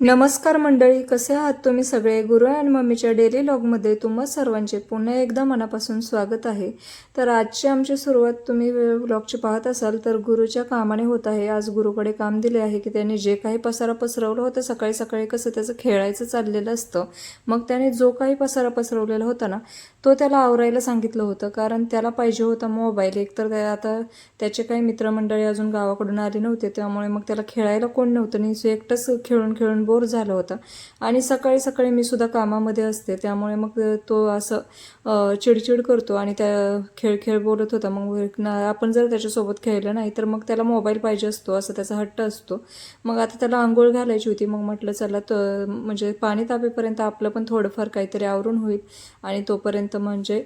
नमस्कार मंडळी कसे आहात तुम्ही सगळे? गुरु आणि मम्मीच्या डेली लॉगमध्ये तुम्हा सर्वांचे पुन्हा एकदा मनापासून स्वागत आहे. तर आजची आमची सुरुवात तुम्ही व्लॉगची पाहत असाल तर गुरुच्या कामाने होत आहे. आज गुरुकडे काम दिले आहे की त्याने जे काही पसारा पसरवलं होतं सकाळी सकाळी कसं त्याचं खेळायचं चाललेलं असतं मग त्याने जो काही पसारा पसरवलेला होता ना तो त्याला आवरायला सांगितलं होतं कारण त्याला पाहिजे होता मोबाईल एकतर त्या- आता त्याचे काही मित्रमंडळी अजून गावाकडून आले नव्हते त्यामुळे मग त्याला खेळायला कोण नव्हतं नाही एकटंच खेळून खेळून बोर झालं होतं. आणि सकाळी सकाळी मी सुद्धा कामामध्ये असते. त्यामुळे मग तो असं चिडचिड करतो आणि त्या खेळ खेळ बोलत होता. मग आपण जर त्याच्यासोबत खेळलं नाही तर मग त्याला मोबाईल पाहिजे असतो. असं त्याचा हट्ट असतो. मग आता त्याला आंघोळ घालायची होती. मग म्हटलं चला तर म्हणजे पाणी तापेपर्यंत आपलं पण थोडंफार काहीतरी आवरून होईल. आणि तोपर्यंत म्हणजे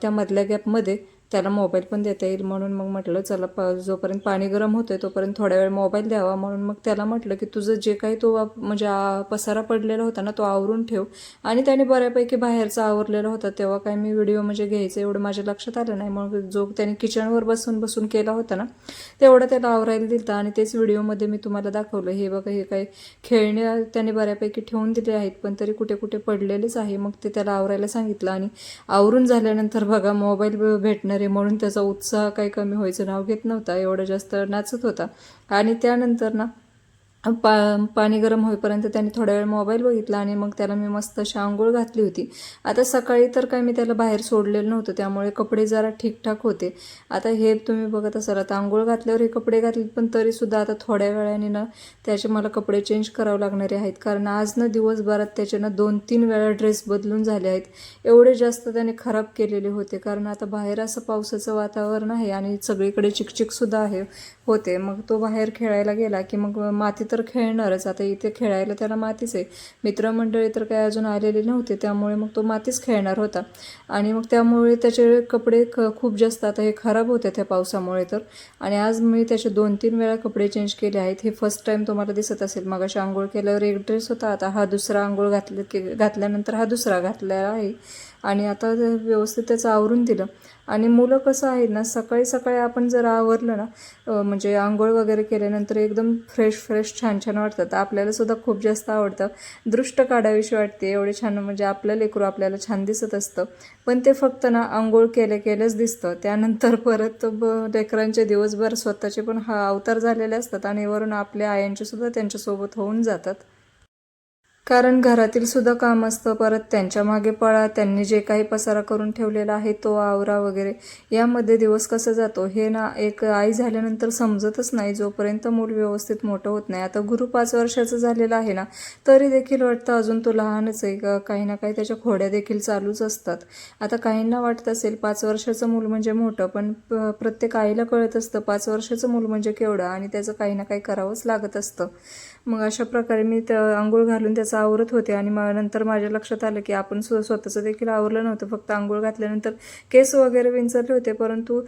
त्या मधल्या गॅपमध्ये त्याला मोबाईल पण देता येईल म्हणून मग म्हटलं चला प जोपर्यंत पाणी गरम होतंय तोपर्यंत थोड्या वेळ मोबाईल द्यावा. म्हणून मग त्याला म्हटलं की तुझं जे काही तो म्हणजे पसारा पडलेला होता ना तो आवरून ठेव. आणि त्याने बऱ्यापैकी बाहेरचा आवरलेला होता. तेव्हा काय मी व्हिडिओ म्हणजे घ्यायचं एवढं माझ्या लक्षात आलं नाही. मग जो त्याने किचनवर बसून बसून केला होता ना तेवढं त्याला आवरायला दिलं आणि तेच व्हिडिओमध्ये मी तुम्हाला दाखवलं. हे बघा हे काही खेळणे त्याने बऱ्यापैकी ठेवून दिले आहेत पण तरी कुठे कुठे पडलेलेच आहे. मग ते त्याला आवरायला सांगितलं आणि आवरून झाल्यानंतर बघा मोबाईल भेटणार आहे म्हणून त्याचा उत्साह काही कमी व्हायचं नाव घेत नव्हता एवढा जास्त नाचत होता. आणि त्यानंतर ना पा पाणी गरम होईपर्यंत त्याने थोडा वेळ मोबाईल बघितला आणि मग त्याला मी मस्त अशी आंघोळ घातली होती. आता सकाळी तर काय मी त्याला बाहेर सोडलेलं नव्हतं त्यामुळे कपडे जरा ठीकठाक होते. आता हे तुम्ही बघत असाल आता आंघोळ घातल्यावर हे कपडे घातले पण तरीसुद्धा आता थोड्या वेळाने ना त्याचे मला कपडे चेंज करावे लागणारे आहेत. कारण आज ना दिवसभरात त्याचे ना दोन तीन वेळा ड्रेस बदलून झाले आहेत. एवढे जास्त त्याने खराब केलेले होते. कारण आता बाहेर असं पावसाचं वातावरण आहे आणि सगळीकडे चिकचिकसुद्धा आहे. होते. मग तो बाहेर खेळायला गेला की मग माती तर खेळणारच. आता इथे खेळायला त्याला मातीच आहे. मित्रमंडळी तर काही अजून आलेले नव्हते. त्यामुळे मग तो मातीच खेळणार होता. आणि मग त्यामुळे त्याचे कपडे ख खूप जास्त आता हे खराब होते त्या पावसामुळे तर. आणि आज मी त्याचे दोन तीन वेळा कपडे चेंज केले आहेत. हे फर्स्ट टाईम तुम्हाला दिसत असेल. मग अशा आंघोळ केल्यावर एक ड्रेस होता. आता हा दुसरा आंघोळ घातले घातल्यानंतर हा दुसरा घातलेला आहे. आणि आता व्यवस्थित त्याचं आवरून दिलं. आणि मुलं कसं आहे ना सकाळी सकाळी आपण जर आवरलं ना म्हणजे आंघोळ वगैरे केल्यानंतर एकदम फ्रेश फ्रेश छान छान वाटतात आपल्याला सुद्धा खूप जास्त आवडतं. दृष्ट काढावीशी वाटते. एवढे छान म्हणजे आपलं लेकरू आपल्याला छान दिसत असतं. पण ते फक्त ना आंघोळ केल्या केल्याच दिसतं. त्यानंतर परत ब- लेकरांचे दिवसभर स्वतःचे पण हा अवतार झालेले असतात आणि वरून आपल्या आयांचे सुद्धा त्यांच्यासोबत होऊन जातात. कारण घरातील सुद्धा काम असतं. परत त्यांच्या मागे पळा. त्यांनी जे काही पसारा करून ठेवलेला आहे तो आवरा वगैरे. यामध्ये दिवस कसं जातो हे ना एक आई झाल्यानंतर समजतच नाही. जोपर्यंत मूल व्यवस्थित मोठं होत नाही. आता गुरु पाच वर्षाचं झालेलं आहे ना तरी देखील वाटतं अजून तो लहानच आहे. का काही ना काही त्याच्या खोड्या देखील चालूच असतात. आता काहींना वाटत असेल पाच वर्षाचं मूल म्हणजे मोठं पण प्रत्येक आईला कळत असतं पाच वर्षाचं मूल म्हणजे केवढं आणि त्याचं काही ना काही करावंच लागत असतं. मग अशा प्रकारे मी त्या आंघोळ घालून त्याचा आवरत होते आणि मग नंतर माझ्या लक्षात आलं की आपण स्व स्वतःचं देखील आवरलं नव्हतं. फक्त आंघोळ घातल्यानंतर केस वगैरे विंचरले होते परंतु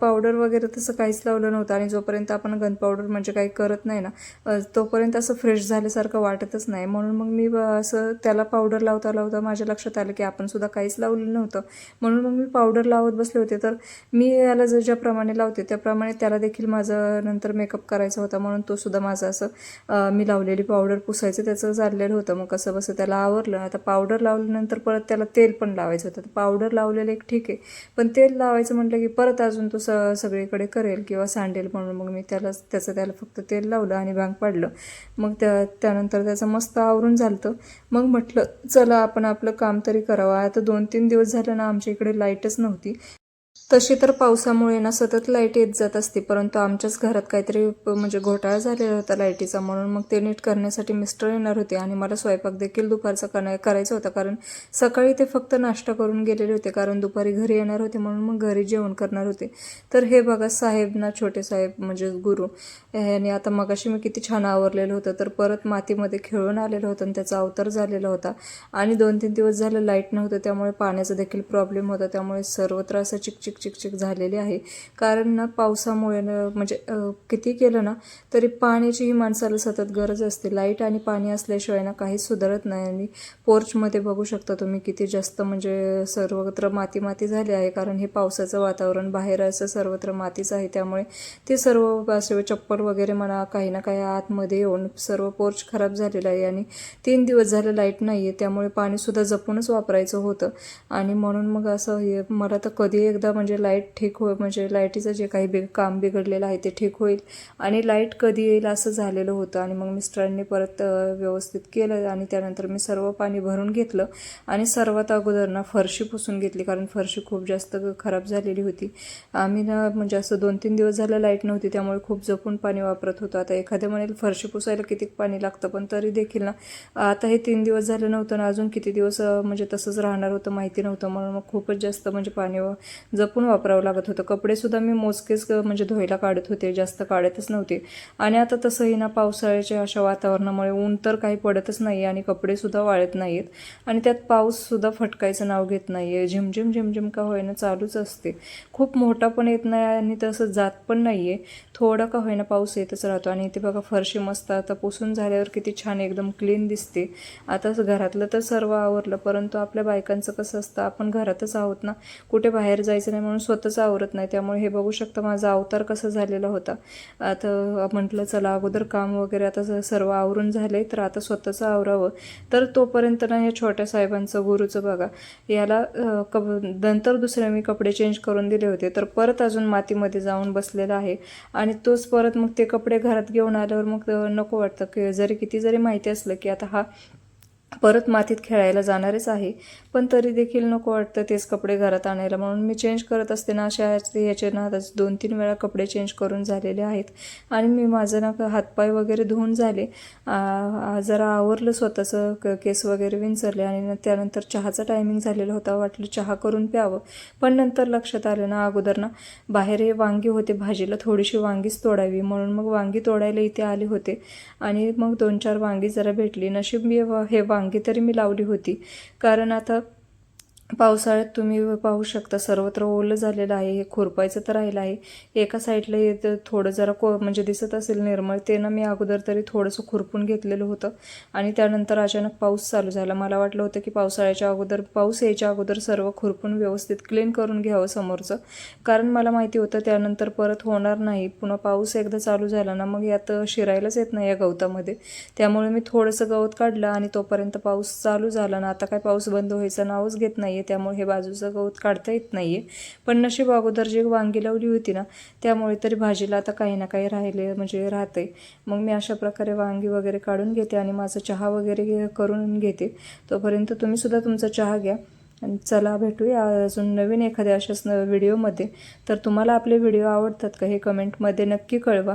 पावडर वगैरे तसं काहीच लावलं नव्हतं आणि जोपर्यंत आपण गन पावडर म्हणजे काही करत नाही ना तोपर्यंत असं फ्रेश झाल्यासारखं वाटतच नाही. म्हणून मग मी ब- असं त्याला पावडर लावता लावता माझ्या लक्षात आलं की आपण सुद्धा काहीच लावलेलं नव्हतं. म्हणून मग मी पावडर लावत बसले होते. तर मी याला जर ज्याप्रमाणे लावते त्याप्रमाणे त्याला देखील माझं नंतर मेकअप करायचा होता. म्हणून तो सुद्धा माझं असं मी लावलेली पावडर पुसायचं त्याचं झालेलं होतं. मग कसं बसं त्याला आवरलं. आता पावडर लावल्यानंतर परत त्याला तेल पण लावायचं होतं. पावडर लावलेलं एक ठीक आहे. पण तेल लावायचं म्हटलं की परत अजून तो स सगळीकडे करेल किंवा सांडेल म्हणून. मग मी त्याला त्याचं त्याला फक्त तेल लावलं आणि भांग पाडलं. मग त्या त्यानंतर त्याचं मस्त आवरून झालं मग म्हटलं चला आपण आपलं काम तरी करावं. आता दोन तीन दिवस झालं ना आमच्या इकडे लाईटच नव्हती. तशी तर पावसामुळे ना सतत लाइट येत जात असते परंतु आमच्याच घरात काहीतरी प- म्हणजे घोटाळा झालेला होता लाईटीचा म्हणून मग ते नीट करण्यासाठी मिस्टर येणार होते आणि मला स्वयंपाक देखील दुपारचा करा करायचा होता कारण सकाळी ते फक्त नाश्ता करून गेलेले होते कारण दुपारी घरी येणार होते म्हणून मग घरी जेवण करणार होते. तर हे बघा साहेब ना छोटे साहेब म्हणजे गुरु यांनी आता मगाशी मी किती छान आवरलेलं होतं तर परत मातीमध्ये खेळून आलेलं होतं आणि त्याचा अवतार झालेला होता. आणि दोन तीन दिवस झालं लाइट नव्हतं त्यामुळे पाण्याचा देखील प्रॉब्लेम होता त्यामुळे सर्वत्र असं चिकचिक चिकचिक झालेली आहे. कारण ना पावसामुळे ना म्हणजे किती केलं ना तरी पाण्याची ही माणसाला सतत गरज असते. लाइट आणि पाणी असल्याशिवाय ना काहीच सुधारत नाही. आणि पोर्चमध्ये बघू शकता तुम्ही किती जास्त म्हणजे सर्वत्र माती माती झाली आहे. कारण हे पावसाचं वातावरण बाहेर असं सर्वत्र मातीच आहे. त्यामुळे ते सर्व असे चप्पल वगैरे म्हणा काही ना काही आतमध्ये येऊन सर्व पोर्च खराब झालेलं आहे. आणि तीन दिवस झाले लाइट नाही आहे त्यामुळे पाणीसुद्धा जपूनच वापरायचं होतं. आणि म्हणून मग असं हे मला तर कधी एकदा म्हणजे, म्हणजे लाइट ठीक होईल म्हणजे लाईटीचं जे काही बि काम बिघडलेलं आहे ते ठीक होईल. आणि लाइट कधी येईल असं झालेलं होतं आणि मग मिस्टरांनी परत व्यवस्थित केलं आणि त्यानंतर मी सर्व पाणी भरून घेतलं आणि सर्वात अगोदर ना फरशी पुसून घेतली कारण फरशी खूप जास्त खराब झालेली होती. आम्ही ना म्हणजे असं दोन तीन दिवस झालं लाइट नव्हती त्यामुळे खूप जपून पाणी वापरत होतो. आता एखाद्या म्हणेल फरशी पुसायला किती पाणी लागतं पण तरी देखील ना आता हे तीन दिवस झालं नव्हतं ना अजून किती दिवस म्हणजे तसंच राहणार होतं माहिती नव्हतं. म्हणून मग खूपच जास्त म्हणजे पाणी जप जपून वापरावं लागत होतं. कपडेसुद्धा मी मोजकेच म्हणजे धुवायला काढत होते जास्त काढतच नव्हते. आणि आता तसंही ना पावसाळ्याच्या अशा वातावरणामुळे ऊन तर काही पडतच नाही आणि कपडेसुद्धा वाळत नाहीत आणि त्यात पाऊससुद्धा फटकायचं नाव घेत नाही आहे झिमझिम झिमझिम का होईना चालूच असते. खूप मोठा पण येत नाही आणि तसं जात पण नाही आहे थोडा का होईना पाऊस येतच राहतो. आणि इथे बघा फरशी मस्त आता पुसून झाल्यावर किती छान एकदम क्लीन दिसते. आता घरातलं तर सर्व आवरलं परंतु आपल्या बायकांचं कसं असतं आपण घरातच आहोत ना कुठे बाहेर जायचं नाही म्हणून स्वतःच आवरत नाही. त्यामुळे हे बघू शकता माझा अवतार कसा झालेला होता. आता म्हटलं चला अगोदर काम वगैरे आता सर्व आवरून झाले तर आता स्वतःचं आवरावं. तर तोपर्यंत ना या छोट्या साहेबांचं गुरुचं बघा. याला कप नंतर दुसरे मी कपडे चेंज करून दिले होते. तर परत अजून मातीमध्ये जाऊन बसलेला आहे. आणि तोच परत मग ते कपडे घरात घेऊन आल्यावर मग नको वाटतं. की जरी किती जरी माहिती असलं की आता हा परत मातीत खेळायला जाणारच आहे. पण तरी देखील नको वाटतं तेच कपडे घरात आणायला. म्हणून मी चेंज करत असते ना अशा ह्याचे ना आता दोन तीन वेळा कपडे चेंज करून झालेले आहेत. आणि मी माझं ना हातपाय वगैरे धुवून झाले. जरा आवरलं स्वतःचं क- केस वगैरे विंचरले आणि त्यानंतर चहाचा टायमिंग झालेला होता. वाटलं चहा करून प्यावं. पण नंतर लक्षात आलं ना अगोदर ना बाहेर हे वांगी होते. भाजीला थोडीशी वांगीच तोडावी. म्हणून मग वांगी तोडायला इथे आले होते. आणि मग दोन चार वांगी जरा भेटली. नशीब मी व- हे वांगी तरी मी लावली होती. कारण आता पावसाळ्यात तुम्ही पाहू शकता सर्वत्र ओलं झालेलं आहे हे खुरपायचं तर राहिलं आहे. एका साईडला येत थोडं जरा को म्हणजे दिसत असेल निर्मळ ते ना मी अगोदर तरी थोडंसं खुरपून घेतलेलं होतं. आणि त्यानंतर अचानक पाऊस चालू झाला. मला वाटलं होतं की पावसाळ्याच्या अगोदर पाऊस यायच्या अगोदर सर्व खुरपून व्यवस्थित क्लीन करून घ्यावं समोरचं. कारण मला माहिती होतं त्यानंतर परत होणार नाही. पुन्हा पाऊस एकदा चालू झाला ना मग यात शिरायलाच येत नाही या गवतामध्ये. त्यामुळे मी थोडंसं गवत काढलं आणि तोपर्यंत पाऊस चालू झाला ना. आता काय पाऊस बंद व्हायचं नावच घेत नाही. आहे त्यामुळे हे बाजूचं गवत काढता येत नाही आहे पण नशीब अगोदर जी वांगी लावली होती ना त्यामुळे तरी भाजीला आता काही ना काही राहिले म्हणजे राहते मग मी अशा प्रकारे वांगी वगैरे काढून घेते आणि माझा चहा वगैरे करून घेते. तोपर्यंत तुम्ही सुद्धा तुमचा चहा घ्या. आणि चला भेटूया अजून नवीन एखाद्या अशाच न व्हिडिओमध्ये तर तुम्हाला आपले व्हिडिओ आवडतात का हे कमेंटमध्ये नक्की कळवा.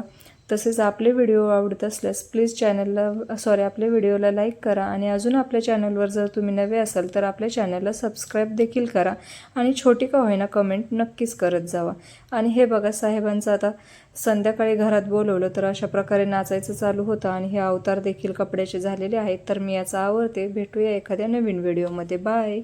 तसेच आपले व्हिडिओ आवडत असल्यास प्लीज चॅनलला सॉरी आपल्या व्हिडिओला लाईक करा आणि अजून आपल्या चॅनलवर जर तुम्ही नवे असाल तर आपल्या चॅनलला सबस्क्राईब देखील करा आणि छोटी का होईना कमेंट नक्कीच करत जावा. आणि हे बघा साहेबांचं आता संध्याकाळी घरात बोलवलं तर अशा प्रकारे नाचायचं चालू होतं आणि हे अवतार देखील कपड्याचे झालेले आहेत. तर मी याचा आवडते. भेटूया एखाद्या नवीन व्हिडिओमध्ये बाय